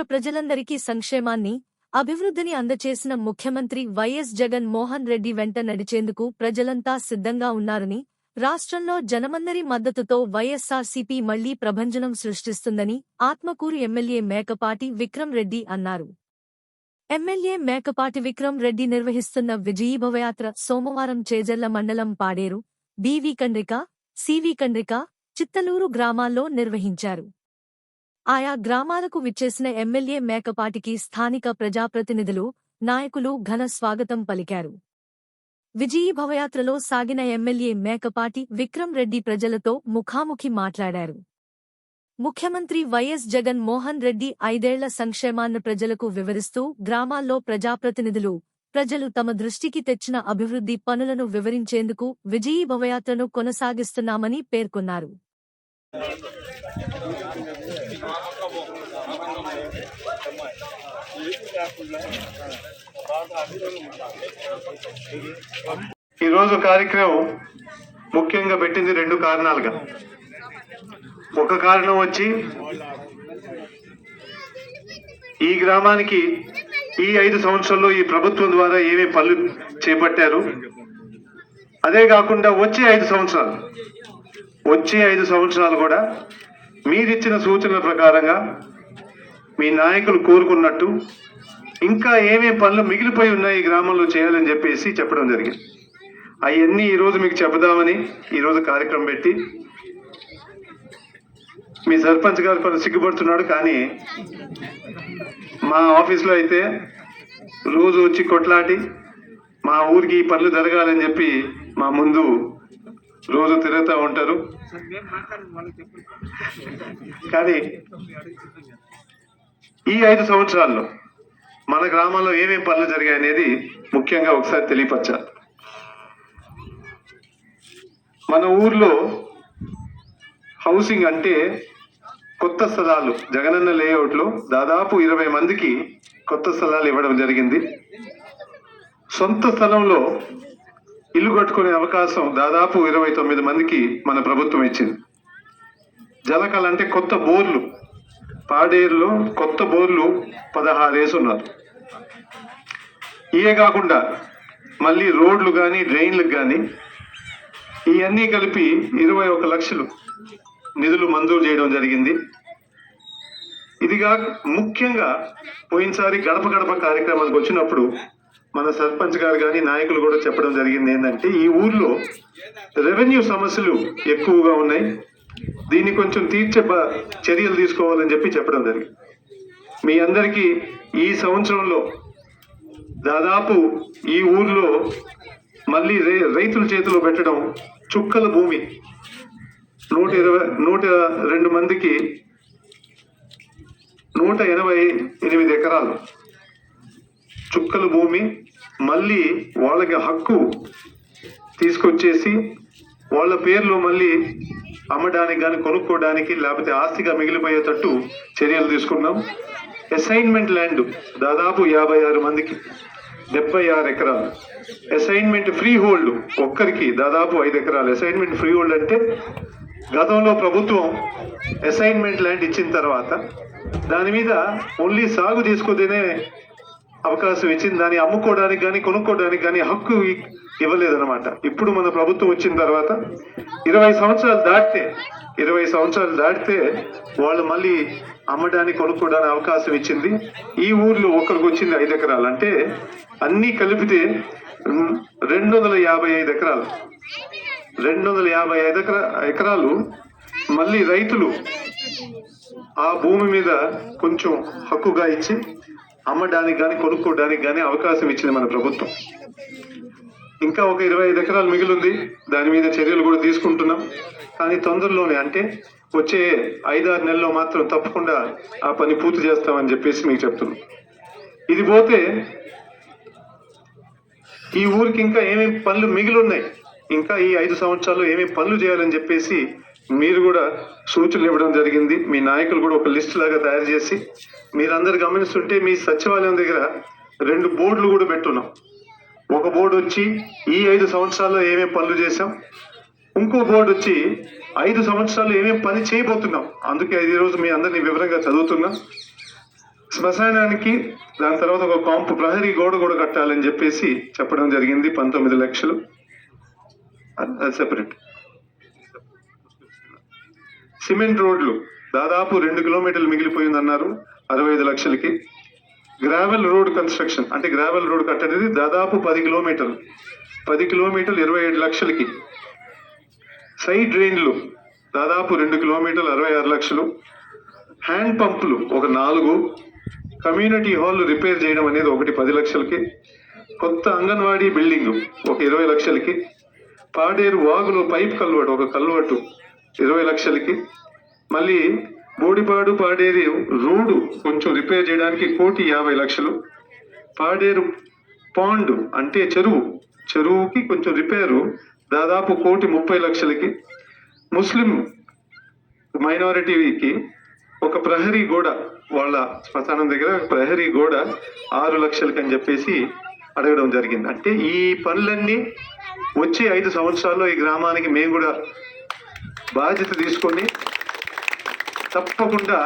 రాష్ట్ర ప్రజలందరికీ సంక్షేమాన్ని అభివృద్ధిని అందచేసిన ముఖ్యమంత్రి వైఎస్ జగన్ మోహన్ రెడ్డి వెంట నడిచేందుకు ప్రజలంతా సిద్ధంగా ఉన్నారని రాష్ట్రంలో జనమందరి మద్దతుతో వైఎస్సార్సీపీ మళ్ళీ ప్రభంజనం సృష్టిస్తుందని ఆత్మకూరు ఎమ్మెల్యే మేకపాటి విక్రమ్ రెడ్డి అన్నారు. ఎమ్మెల్యే మేకపాటి విక్రమ్ రెడ్డి నిర్వహిస్తున్న విజయీభవయాత్ర సోమవారం చేజర్ల మండలం పాడేరు బీవీ కండ్రిక సివి కండ్రిక చిత్తలూరు గ్రామాల్లో నిర్వహించారు. ఆయా గ్రామాలకు విచ్చేసిన ఎమ్మెల్యే మేకపాటికి స్థానిక ప్రజాప్రతినిధులు నాయకులు ఘన స్వాగతం పలికారు. విజయీభవయాత్రలో సాగిన ఎమ్మెల్యే మేకపాటి విక్రమ్ రెడ్డి ప్రజలతో ముఖాముఖి మాట్లాడారు. ముఖ్యమంత్రి వైఎస్ జగన్ మోహన్ రెడ్డి ఐదేళ్ళ సంక్షేమాన్ని ప్రజలకు వివరిస్తూ గ్రామాల్లో ప్రజాప్రతినిధులు ప్రజలు తమ దృష్టికి తెచ్చిన అభివృద్ధి పనులను వివరించేందుకు విజయీభవయాత్రను కొనసాగిస్తున్నామని పేర్కొన్నారు. ఈరోజు కార్యక్రమం ముఖ్యంగా పెట్టింది రెండు కారణాలుగా. ఒక కారణం వచ్చి ఈ గ్రామానికి ఈ ఐదు సంవత్సరాల్లో ఈ ప్రభుత్వం ద్వారా ఏమేమి పనులు చేపట్టారు? అదే కాకుండా వచ్చే ఐదు సంవత్సరాలు వచ్చే ఐదు సంవత్సరాలు కూడా మీరిచ్చిన సూచనల ప్రకారంగా మీ నాయకులు కోరుకున్నట్టు ఇంకా ఏమేమి పనులు మిగిలిపోయి ఉన్నాయి ఈ గ్రామంలో చేయాలని చెప్పేసి చెప్పడం జరిగింది. అవన్నీ ఈరోజు మీకు చెబుదామని ఈరోజు కార్యక్రమం పెట్టి మీ సర్పంచ్ గారు కొంత సిగ్గుపడుతున్నాడు కానీ మా ఆఫీస్లో అయితే రోజు వచ్చి కొట్లాటి మా ఊరికి ఈ పనులు జరగాలని చెప్పి మా ముందు రోజు తిరుగుతూ ఉంటారు. కానీ ఈ ఐదు సంవత్సరాల్లో మన గ్రామంలో ఏమేమి పనులు జరిగాయి అనేది ముఖ్యంగా ఒకసారి తెలియపరచాలి మన ఊర్లో హౌసింగ్ అంటే కొత్త స్థలాలు. జగనన్న లేఅవుట్లో దాదాపు ఇరవై మందికి కొత్త స్థలాలు ఇవ్వడం జరిగింది. సొంత స్థలంలో ఇల్లు కట్టుకునే అవకాశం దాదాపు ఇరవై తొమ్మిది మందికి మన ప్రభుత్వం ఇచ్చింది. జలకాలంటే అంటే కొత్త బోర్లు. పాడేరులో కొత్త బోర్లు పదహారు వేసున్నారు ఇవే కాకుండా మళ్ళీ రోడ్లు కానీ డ్రైన్లకు కానీ ఇవన్నీ కలిపి ఇరవై ఒక లక్షలు నిధులు మంజూరు చేయడం జరిగింది. ఇదిగా ముఖ్యంగా పోయినసారి గడప గడప కార్యక్రమానికి వచ్చినప్పుడు మన సర్పంచ్ గారు కానీ నాయకులు కూడా చెప్పడం జరిగింది ఏంటంటే ఈ ఊర్లో రెవెన్యూ సమస్యలు ఎక్కువగా ఉన్నాయి. దీన్ని కొంచెం తీర్చే చర్యలు తీసుకోవాలని చెప్పి చెప్పడం జరిగింది. మీ అందరికీ ఈ సంవత్సరంలో దాదాపు ఈ ఊర్లో మళ్ళీ రై రైతుల చేతిలో పెట్టడం చుక్కల భూమి. నూట ఇరవై నూట రెండు మందికి నూట ఎనభై ఎనిమిది ఎకరాలు చుక్కల భూమి. మళ్ళీ వాళ్ళకి హక్కు తీసుకొచ్చేసి వాళ్ళ పేర్లు మళ్ళీ అమ్మడానికి కానీ కొనుక్కోవడానికి లేకపోతే ఆస్తిగా మిగిలిపోయేటట్టు చర్యలు తీసుకున్నాం. అసైన్మెంట్ ల్యాండ్ దాదాపు యాభై ఆరు మందికి. డెబ్బై ఆరు ఎకరాలు. అసైన్మెంట్ ఫ్రీ హోల్డ్ ఒక్కరికి దాదాపు ఐదు ఎకరాలు. అసైన్మెంట్ ఫ్రీ హోల్డ్ అంటే గతంలో ప్రభుత్వం అసైన్మెంట్ ల్యాండ్ ఇచ్చిన తర్వాత దాని మీద ఓన్లీ సాగు చేసుకునే అవకాశం ఇచ్చింది. దాన్ని అమ్ముకోవడానికి కానీ కొనుక్కోవడానికి కానీ హక్కు ఇవ్వలేదన్నమాట. ఇప్పుడు మన ప్రభుత్వం వచ్చిన తర్వాత ఇరవై సంవత్సరాలు దాటితే ఇరవై సంవత్సరాలు దాటితే వాళ్ళు మళ్ళీ అమ్మడానికి కొనుక్కోవడానికి అవకాశం ఇచ్చింది. ఈ ఊర్లో ఒకరికి వచ్చింది ఐదు ఎకరాలు. అంటే అన్నీ కలిపితే రెండు వందల యాభై ఐదు ఎకరాలు. రెండు వందల యాభై ఐదు ఎకరా ఎకరాలు మళ్ళీ రైతులు ఆ భూమి మీద కొంచెం హక్కుగా ఇచ్చి అమ్మడానికి కానీ కొనుక్కోవడానికి కానీ అవకాశం ఇచ్చింది మన ప్రభుత్వం. ఇంకా ఒక ఇరవై ఐదు ఎకరాలు మిగిలింది. దాని మీద చర్యలు కూడా తీసుకుంటున్నాం. కానీ తొందరలోనే అంటే వచ్చే ఐదారు నెలల్లో మాత్రం తప్పకుండా ఆ పని పూర్తి చేస్తామని చెప్పేసి మీకు చెప్తున్నాం. ఇది పోతే ఈ ఊరికి ఇంకా ఏమేమి పనులు మిగిలి ఉన్నాయి ఇంకా ఈ ఐదు సంవత్సరాలు ఏమేమి పనులు చేయాలని చెప్పేసి మీరు కూడా సూచనలు ఇవ్వడం జరిగింది. మీ నాయకులు కూడా ఒక లిస్ట్ లాగా తయారు చేసి మీరందరు గమనిస్తుంటే మీ సచివాలయం దగ్గర రెండు బోర్డులు కూడా పెట్టున్నాం. ఒక బోర్డు వచ్చి ఈ ఐదు సంవత్సరాల్లో ఏమేమి పనులు చేశాం? ఇంకో బోర్డు వచ్చి ఐదు సంవత్సరాలు ఏమేమి పని చేయబోతున్నాం. అందుకే ఈ రోజు మీ అందరినీ వివరంగా చదువుతున్నా. శ్మశానానికి దాని తర్వాత ఒక కాంపు ప్రహరీ గోడ కూడా కట్టాలని చెప్పేసి చెప్పడం జరిగింది పంతొమ్మిది లక్షలు. అది సెపరేట్ సిమెంట్ రోడ్లు దాదాపు రెండు కిలోమీటర్లు మిగిలిపోయిందన్నారు అరవై ఐదు లక్షలకి. గ్రావెల్ రోడ్ కన్స్ట్రక్షన్ అంటే గ్రావెల్ రోడ్ కట్టేది దాదాపు పది కిలోమీటర్లు. పది కిలోమీటర్లు ఇరవై ఏడు లక్షలకి. సైడ్ డ్రైన్లు దాదాపు రెండు కిలోమీటర్లు అరవై ఆరు లక్షలు. హ్యాండ్ పంపులు ఒక నాలుగు. కమ్యూనిటీ హాల్ రిపేర్ చేయడం అనేది ఒకటి పది లక్షలకి. కొత్త అంగన్వాడీ బిల్డింగ్ ఒక ఇరవై లక్షలకి. పాడేరు వాగులో పైప్ కల్వటు ఒక కల్వటు ఇరవై లక్షలకి. మళ్ళీ బోడిపాడు పాడేరు రోడ్డు కొంచెం రిపేర్ చేయడానికి కోటి యాభై లక్షలు. పాడేరు పాండ్ అంటే చెరువు. చెరువుకి కొంచెం రిపేరు దాదాపు కోటి ముప్పై లక్షలకి ముస్లిం మైనారిటీకి ఒక ప్రహరీ గోడ వాళ్ళ శ్మశానం దగ్గర ప్రహరీ గోడ ఆరు లక్షలకి అని చెప్పేసి అడగడం జరిగింది. అంటే ఈ పనులన్నీ వచ్చే ఐదు సంవత్సరాల్లో ఈ గ్రామానికి మేము కూడా బాధ్యత తీసుకొని తప్పకుండా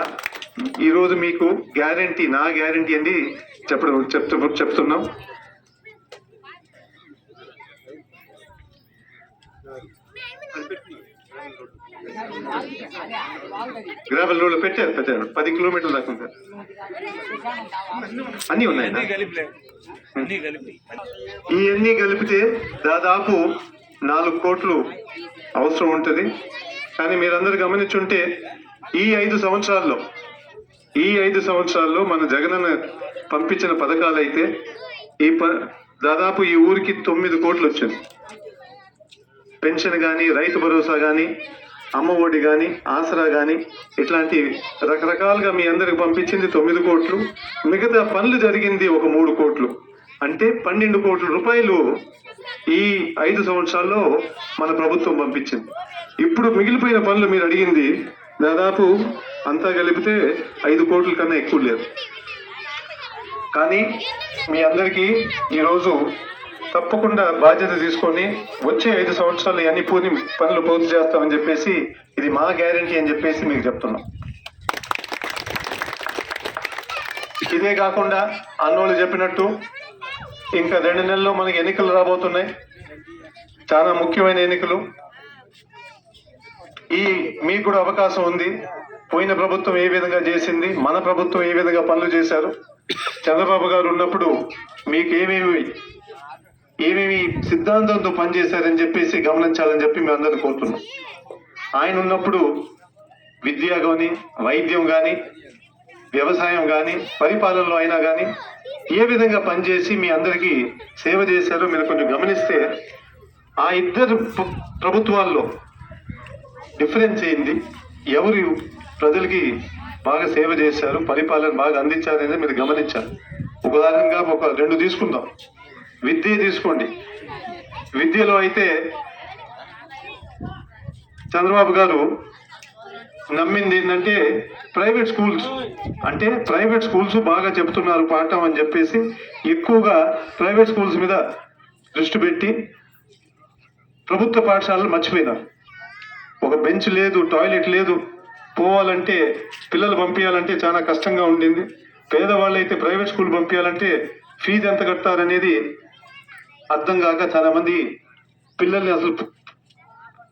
ఈరోజు మీకు గ్యారంటీ నా గ్యారంటీ అని చెప్పడం చెప్తూ చెప్తున్నాం. గ్రావెల్ రోడ్లు పెట్టారు పెట్టారు. పది కిలోమీటర్ల దాకా ఉంది అన్నీ ఉన్నాయి? ఇవన్నీ కలిపితే దాదాపు నాలుగు కోట్లు అవసరం ఉంటుంది. కానీ మీరందరూ గమనించుంటే ఈ ఐదు సంవత్సరాల్లో ఈ ఐదు సంవత్సరాల్లో మన జగనన్న పంపించిన పథకాలు అయితే ఈ ప దాదాపు ఈ ఊరికి తొమ్మిది కోట్లు వచ్చింది పెన్షన్ కానీ రైతు భరోసా కానీ అమ్మ ఒడి కానీ ఆసరా కానీ ఇట్లాంటి రకరకాలుగా మీ అందరికి పంపించింది తొమ్మిది కోట్లు. మిగతా పనులు జరిగింది ఒక మూడు కోట్లు. అంటే పన్నెండు కోట్ల రూపాయలు ఈ ఐదు సంవత్సరాల్లో మన ప్రభుత్వం పంపించింది. ఇప్పుడు మిగిలిపోయిన పనులు మీరు అడిగింది దాదాపు అంతా కలిపితే ఐదు కోట్ల కన్నా ఎక్కువ లేదు. కానీ మీ అందరికీ ఈరోజు తప్పకుండా బాధ్యత తీసుకొని వచ్చే ఐదు సంవత్సరాలు అన్ని పూర్తి పనులు పూర్తి చేస్తామని చెప్పేసి ఇది మా గ్యారంటీ అని చెప్పేసి మీకు చెప్తున్నాం. ఇదే కాకుండా అన్నోళ్ళు చెప్పినట్టు ఇంకా రెండు నెలల్లో మనకి ఎన్నికలు రాబోతున్నాయి. చాలా ముఖ్యమైన ఎన్నికలు. ఈ మీకు కూడా అవకాశం ఉంది. పోయిన ప్రభుత్వం ఏ విధంగా చేసింది మన ప్రభుత్వం ఏ విధంగా పనులు చేశారు చంద్రబాబు గారు ఉన్నప్పుడు మీకు ఏమేమి సిద్ధాంతంతో పనిచేశారని చెప్పేసి గమనించాలని చెప్పి మేము అందరూ కోరుతున్నాం. ఆయన ఉన్నప్పుడు విద్య కానీ వైద్యం కానీ వ్యవసాయం కానీ పరిపాలనలో అయినా కానీ ఏ విధంగా పనిచేసి మీ అందరికీ సేవ చేశారో మీరు కొంచెం గమనిస్తే ఆ ఇద్దరు ప్రభుత్వాల్లో డిఫరెన్స్ అయింది. ఎవరు ప్రజలకి బాగా సేవ చేశారు పరిపాలన బాగా అందించారనేది మీరు గమనించారు ఒక ఉదాహరణగా ఒక రెండు తీసుకుందాం. విద్య తీసుకోండి. విద్యలో అయితే చంద్రబాబు గారు నమ్మింది ఏంటంటే ప్రైవేట్ స్కూల్స్ అంటే ప్రైవేట్ స్కూల్స్ బాగా చెప్తున్నారు పాఠం అని చెప్పేసి ఎక్కువగా ప్రైవేట్ స్కూల్స్ మీద దృష్టి పెట్టి ప్రభుత్వ పాఠశాలలు మర్చిపోయినారు. ఒక బెంచ్ లేదు టాయిలెట్ లేదు పోవాలంటే పిల్లలు పంపించాలంటే చాలా కష్టంగా ఉండింది. పేదవాళ్ళు అయితే ప్రైవేట్ స్కూల్ పంపించాలంటే ఫీజు ఎంత కడతారనేది అర్థం కాక చాలా మంది పిల్లల్ని అసలు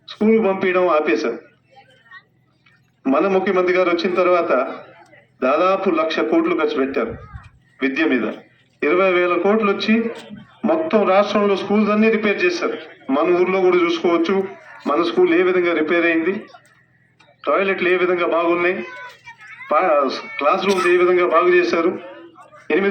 స్కూల్ పంపించడం ఆపేశారు. మన ముఖ్యమంత్రి గారు వచ్చిన తర్వాత దాదాపు లక్ష కోట్లు ఖర్చు పెట్టారు విద్య మీద. ఇరవై వేల కోట్లు వచ్చి మొత్తం రాష్ట్రంలో స్కూల్స్ అన్ని రిపేర్ చేశారు. మన ఊర్లో కూడా చూసుకోవచ్చు మన స్కూల్ ఏ విధంగా రిపేర్ అయింది టాయిలెట్లు ఏ విధంగా బాగున్నాయి క్లాస్ రూమ్స్ ఏ విధంగా బాగు చేశారు ఎనిమిది